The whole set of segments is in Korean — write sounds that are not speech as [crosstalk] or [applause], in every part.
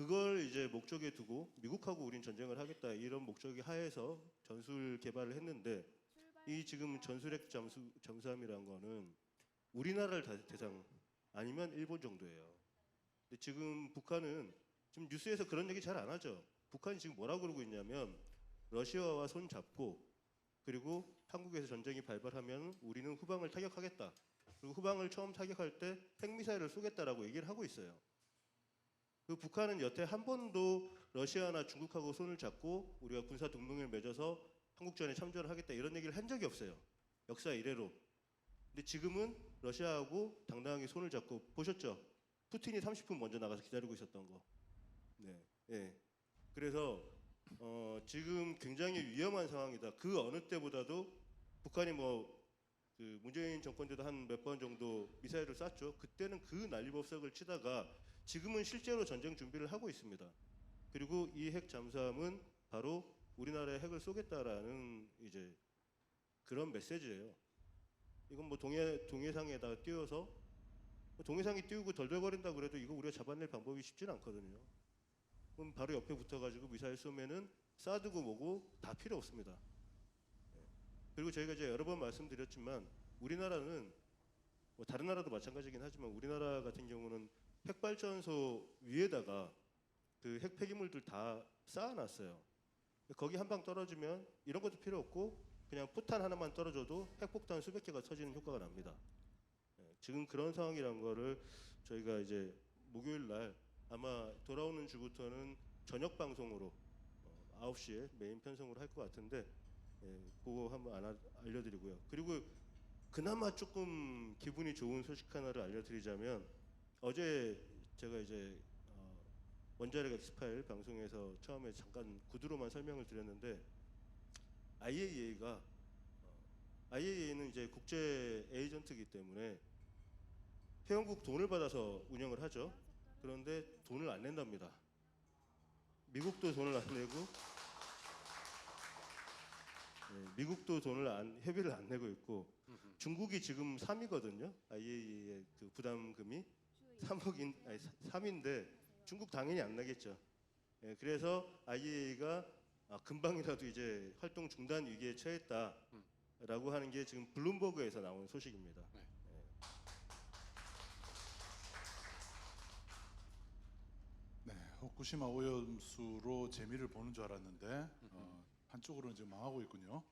그걸 이제 목적에 두고 미국하고 우린 전쟁을 하겠다 이런 목적이 하에서 전술 개발을 했는데 이 지금 전술핵 잠수 잠수함이란 거는 우리나라를 다- 대상 아니면 일본 정도예요. 근데 지금 북한은 지금 뉴스에서 그런 얘기 잘 안 하죠. 북한이 지금 뭐라고 그러고 있냐면 러시아와 손 잡고 그리고 한국에서 전쟁이 발발하면 우리는 후방을 타격하겠다. 그리고 후방을 처음 타격할 때 핵미사일을 쏘겠다라고 얘기를 하고 있어요. 그 북한은 여태 한 번도 러시아나 중국하고 손을 잡고 우리가 군사 동맹을 맺어서 한국전에 참전을 하겠다 이런 얘기를 한 적이 없어요. 역사 이래로. 근데 지금은 러시아하고 당당하게 손을 잡고 보셨죠? 푸틴이 30분 먼저 나가서 기다리고 있었던 거. 네. 예. 그래서 어, 지금 굉장히 위험한 상황이다. 그 어느 때보다도 북한이 뭐 그 문재인 정권 때도 한 몇 번 정도 미사일을 쐈죠. 그때는 그 난리법석을 치다가 지금은 실제로 전쟁 준비를 하고 있습니다. 그리고 이 핵 잠수함은 바로 우리나라에 핵을 쏘겠다라는 이제 그런 메시지예요. 이건 뭐 동해 동해상에다가 띄워서 뭐 동해상이 띄우고 덜덜거린다 그래도 이거 우리가 잡아낼 방법이 쉽진 않거든요. 그럼 바로 옆에 붙어가지고 미사일 쏘면은 쏴두고 뭐고 다 필요 없습니다. 예. 그리고 저희가 이제 여러 번 말씀드렸지만 우리나라는 뭐 다른 나라도 마찬가지긴 하지만 우리나라 같은 경우는 핵발전소 위에다가 그 핵 폐기물들 다 쌓아놨어요. 거기 한 방 떨어지면 이런 것도 필요 없고 그냥 포탄 하나만 떨어져도 핵폭탄 수백 개가 터지는 효과가 납니다. 예, 지금 그런 상황이란 거를 저희가 이제 목요일 날 아마 돌아오는 주부터는 저녁 방송으로 어, 9시에 메인 편성으로 할 것 같은데 예, 그거 한번 알려드리고요. 그리고 그나마 조금 기분이 좋은 소식 하나를 알려드리자면 어제 제가 이제 어, 원자력 엑스파일 방송에서 처음에 잠깐 구두로만 설명을 드렸는데 IAEA가 IAEA는 이제 국제 에이전트이기 때문에 회원국 돈을 받아서 운영을 하죠. 그런데 돈을 안 낸답니다. 미국도 돈을 안 내고 네, 미국도 돈을 안, 회비를 안 내고 있고 중국이 지금 3위거든요. IAEA의 그 부담금이 3억인 아니 3인데 중국 당연히 안 나겠죠. 예, 그래서 IAEA가 아, 금방이라도 이제 활동 중단 위기에 처했다라고 하는 게 지금 블룸버그에서 나온 소식입니다. 네. 네, 후쿠시마 오염수로 재미를 보는 줄 알았는데 어, 한쪽으로는 지금 망하고 있군요.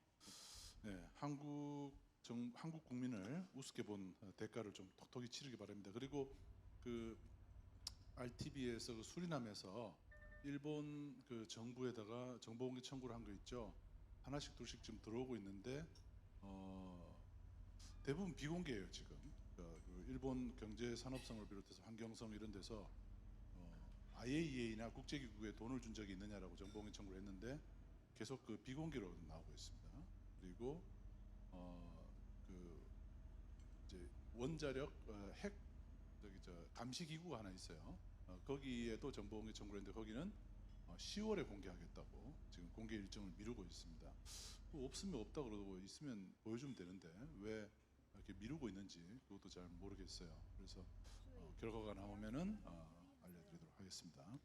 네, 한국 정, 한국 국민을 우습게 본 어, 대가를 좀 톡톡히 치르기 바랍니다. 그리고 그 RTB에서 그 수리남에서 일본 그 정부에다가 정보공개 청구를 한 거 있죠. 하나씩 둘씩 지금 들어오고 있는데 어, 대부분 비공개예요 지금. 그러니까 그 일본 경제 산업성을 비롯해서 환경성 이런 데서 어, IAEA나 국제기구에 돈을 준 적이 있느냐라고 정보공개 청구를 했는데 계속 그 비공개로 나오고 있습니다. 그리고 어그 이제 원자력 어, 핵 저기 저 감시 기구가 하나 있어요. 어, 거기에도 정보공개 청구를 했는데 거기는 어, 10월에 공개하겠다고 지금 공개 일정을 미루고 있습니다. 뭐 없으면 없다 그러고 있으면 보여주면 되는데 왜 이렇게 미루고 있는지 그것도 잘 모르겠어요. 그래서 어, 결과가 나오면은 어, 알려드리도록 하겠습니다.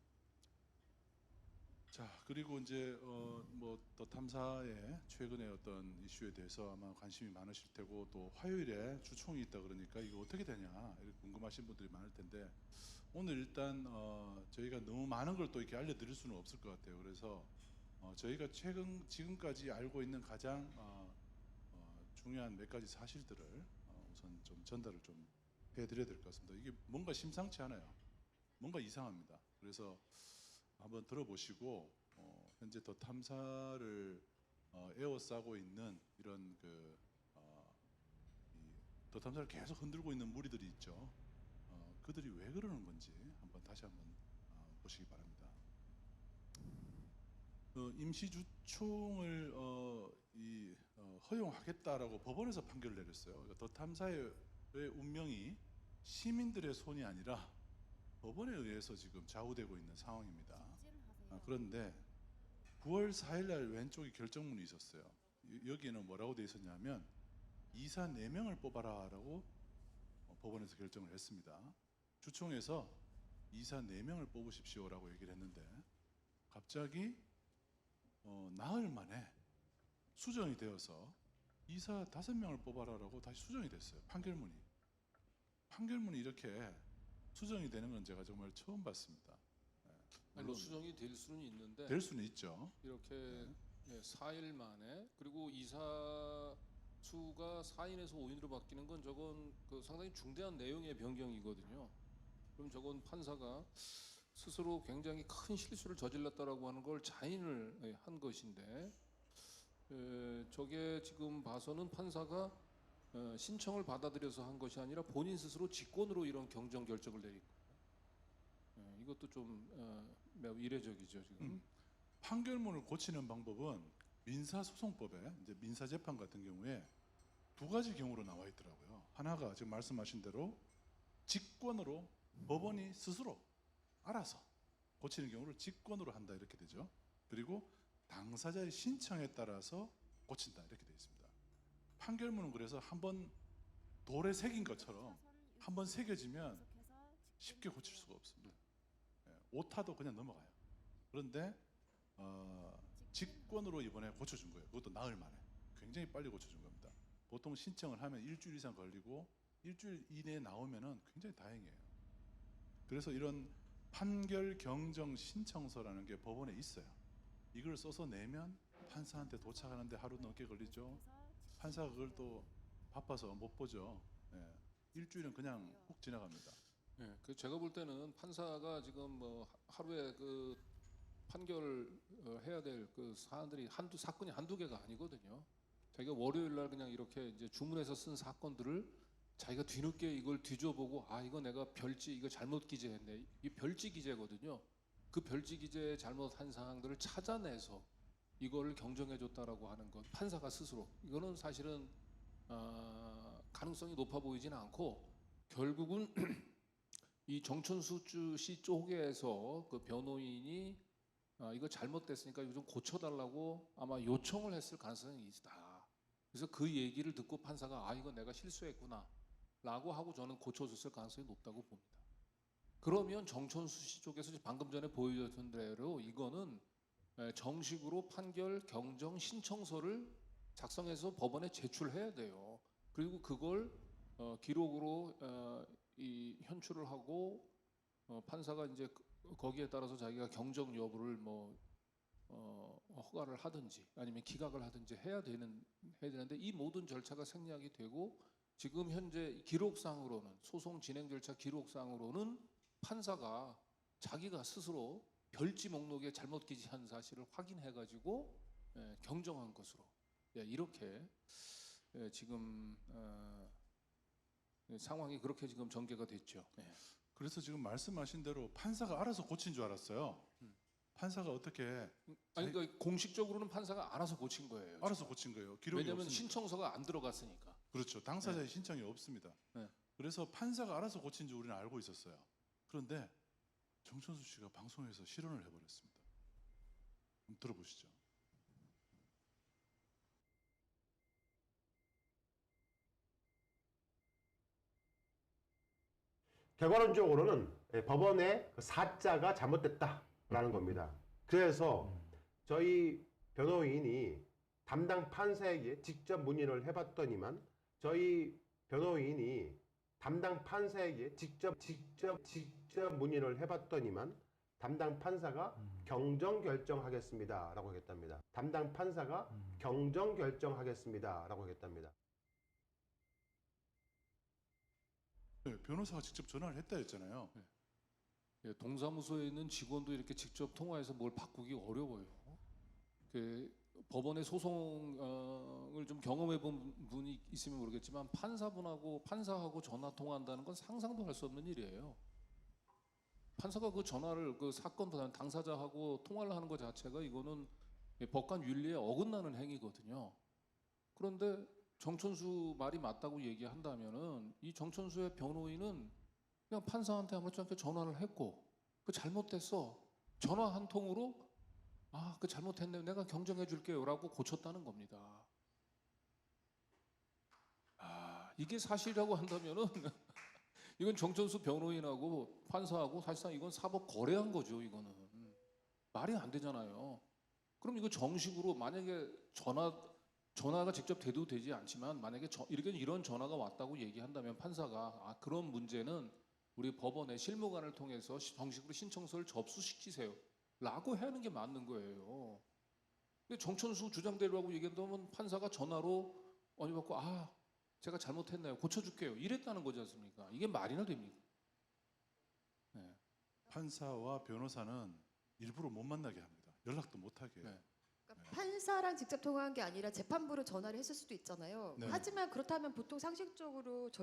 자 그리고 이제 어뭐더 탐사의 최근의 어떤 이슈에 대해서 아마 관심이 많으실 테고 또 화요일에 주총이 있다 그러니까 이거 어떻게 되냐 이렇게 궁금하신 분들이 많을 텐데 오늘 일단 어 저희가 너무 많은 걸 또 이렇게 알려드릴 수는 없을 것 같아요. 그래서 어 저희가 최근 지금까지 알고 있는 가장 어, 어, 중요한 몇 가지 사실들을 어, 우선 좀 전달을 좀 해드려야 될 것 같습니다. 이게 뭔가 심상치 않아요. 뭔가 이상합니다. 그래서 한번 들어보시고 어, 현재 더 탐사를 어, 에워싸고 있는 이런 그 어, 이, 더 탐사를 계속 흔들고 있는 무리들이 있죠. 어, 그들이 왜 그러는 건지 한번 다시 한번 어, 보시기 바랍니다. 어, 임시주총을 어, 이, 어, 허용하겠다라고 법원에서 판결을 내렸어요. 그러니까 더 탐사의 운명이 시민들의 손이 아니라 법원에 의해서 지금 좌우되고 있는 상황입니다. 아, 그런데 9월 4일 날 왼쪽에 결정문이 있었어요. 여- 여기에는 뭐라고 돼 있었냐면 이사 4명을 뽑아라라고 어, 법원에서 결정을 했습니다. 주총에서 이사 4명을 뽑으십시오라고 얘기를 했는데 갑자기 어, 나흘 만에 수정이 되어서 이사 5명을 뽑아라라고 다시 수정이 됐어요. 판결문이. 판결문이 이렇게 수정이 되는 건 제가 정말 처음 봤습니다. 아니, 뭐 수정이 될 수는 있는데 될 수는 있죠. 이렇게 네, 4일 만에 그리고 이사 수가 4인에서 5인으로 바뀌는 건 저건 그 상당히 중대한 내용의 변경이거든요. 그럼 저건 판사가 스스로 굉장히 큰 실수를 저질렀다라고 하는 걸 자인을 예, 한 것인데 에, 저게 지금 봐서는 판사가 어, 신청을 받아들여서 한 것이 아니라 본인 스스로 직권으로 이런 경정 결정을 내린 이것도 좀 어, 매우 이례적이죠 지금. 음. 판결문을 고치는 방법은 민사소송법에 이제 민사재판 같은 경우에 두 가지 경우로 나와 있더라고요. 하나가 지금 말씀하신 대로 직권으로 법원이 스스로 알아서 고치는 경우를 직권으로 한다 이렇게 되죠. 그리고 당사자의 신청에 따라서 고친다 이렇게 되어 있습니다. 판결문은 그래서 한번 돌에 새긴 것처럼 한번 새겨지면 쉽게 고칠 수가 없습니다. 예, 오타도 그냥 넘어가요. 그런데 어, 직권으로 이번에 고쳐준 거예요. 그것도 나흘 만에 굉장히 빨리 고쳐준 겁니다. 보통 신청을 하면 일주일 이상 걸리고 일주일 이내에 나오면은 굉장히 다행이에요. 그래서 이런 판결 경정 신청서라는 게 법원에 있어요. 이걸 써서 내면 판사한테 도착하는데 하루 넘게 걸리죠. 판사가 그걸 또 바빠서 못 보죠. 예. 일주일은 그냥 훅 지나갑니다. 예, 그 제가 볼 때는 판사가 지금 뭐 하루에 그 판결 어, 해야 될 그 사안들이 한두 사건이 한두 개가 아니거든요. 자기가 월요일 날 그냥 이렇게 이제 주문해서 쓴 사건들을 자기가 뒤늦게 이걸 뒤져보고 아 이거 내가 별지 이거 잘못 기재했네 이 별지 기재거든요. 그 별지 기재 잘못한 사항들을 찾아내서 이거를 경정해 줬다라고 하는 것 판사가 스스로 이거는 사실은 아, 가능성이 높아 보이지는 않고 결국은 [clears throat] 이 정춘수 씨 쪽에서 그 변호인이 아, 이거 잘못됐으니까 이거 좀 고쳐달라고 아마 요청을 했을 가능성이 있다. 그래서 그 얘기를 듣고 판사가 아 이거 내가 실수했구나 라고 하고 저는 고쳐줬을 가능성이 높다고 봅니다. 그러면 정천수 씨 쪽에서 방금 전에 보여줬던 대로 이거는 에, 정식으로 판결 경정 신청서를 작성해서 법원에 제출해야 돼요. 그리고 그걸 어, 기록으로 어, 이 현출을 하고 어, 판사가 이제 그- 거기에 따라서 자기가 경정 여부를 뭐 어, 허가를 하든지 아니면 기각을 하든지 해야 되는 해야 되는데 이 모든 절차가 생략이 되고 지금 현재 기록상으로는 소송 진행 절차 기록상으로는 판사가 자기가 스스로 별지 목록에 잘못 기재한 사실을 확인해 가지고 예, 경정한 것으로 예, 이렇게 예, 지금 어, 예, 상황이 그렇게 지금 전개가 됐죠. 예. 그래서 지금 말씀하신 대로 판사가 알아서 고친 줄 알았어요. 판사가 어떻게 아니 그러니까 공식적으로는 판사가 알아서 고친 거예요. 알아서 고친 거예요. 기록이 왜냐하면 없습니다. 신청서가 안 들어갔으니까. 그렇죠. 당사자의 신청이 없습니다. 네. 그래서 판사가 알아서 고친 줄 우리는 알고 있었어요. 그런데 정천수 씨가 방송에서 실언을 해버렸습니다. 한번 들어보시죠. 결과론적으로는 예, 법원의 그 사자가 잘못됐다라는 겁니다. 그래서 저희 변호인이 담당 판사에게 직접 문의를 해봤더니만 저희 변호인이 담당 판사에게 직접 직접 직접 문의를 해봤더니만 담당 판사가 경정 결정하겠습니다라고 하겠답니다. 담당 판사가 경정 결정하겠습니다라고 하겠답니다. 네, 변호사가 직접 전화를 했다 했잖아요. 예, 동사무소에 있는 직원도 이렇게 직접 통화해서 뭘 바꾸기 어려워요. 그 법원의 소송을 좀 경험해 본 분이 있으면 모르겠지만 판사분하고 판사하고 전화 통화한다는 건 상상도 할 수 없는 일이에요. 판사가 그 전화를 그 사건 당사자하고 통화를 하는 것 자체가 이거는 법관 윤리에 어긋나는 행위거든요. 그런데 정천수 말이 맞다고 얘기한다면은 이 정천수의 변호인은 그냥 판사한테 아무렇지 않게 전화를 했고 그 잘못됐어 전화 한 통으로 아 그 잘못했네 내가 경정해 줄게요라고 고쳤다는 겁니다. 아 이게 사실이라고 한다면은 [laughs] 이건 정천수 변호인하고 판사하고 사실상 이건 사법 거래한 거죠. 이거는 말이 안 되잖아요. 그럼 이거 정식으로 만약에 전화 전화가 직접 돼도 되지 않지만 만약에 저, 이렇게 이런 전화가 왔다고 얘기한다면 판사가 아 그런 문제는 우리 법원의 실무관을 통해서 시- 정식으로 신청서를 접수시키세요 라고 해야 하는 게 맞는 거예요. 근데 정천수 주장대로하고 얘기한다면 판사가 전화로 아니 받고 아 제가 잘못했나요 고쳐줄게요 이랬다는 거지 않습니까? 이게 말이나 됩니까? 네. 판사와 변호사는 일부러 못 만나게 합니다. 연락도 못 하게. 네. 판사랑 직접 통화한 게 아니라 재판부로 전화를 했을 수도 있잖아요. 네. 하지만 그렇다면 보통 상식적으로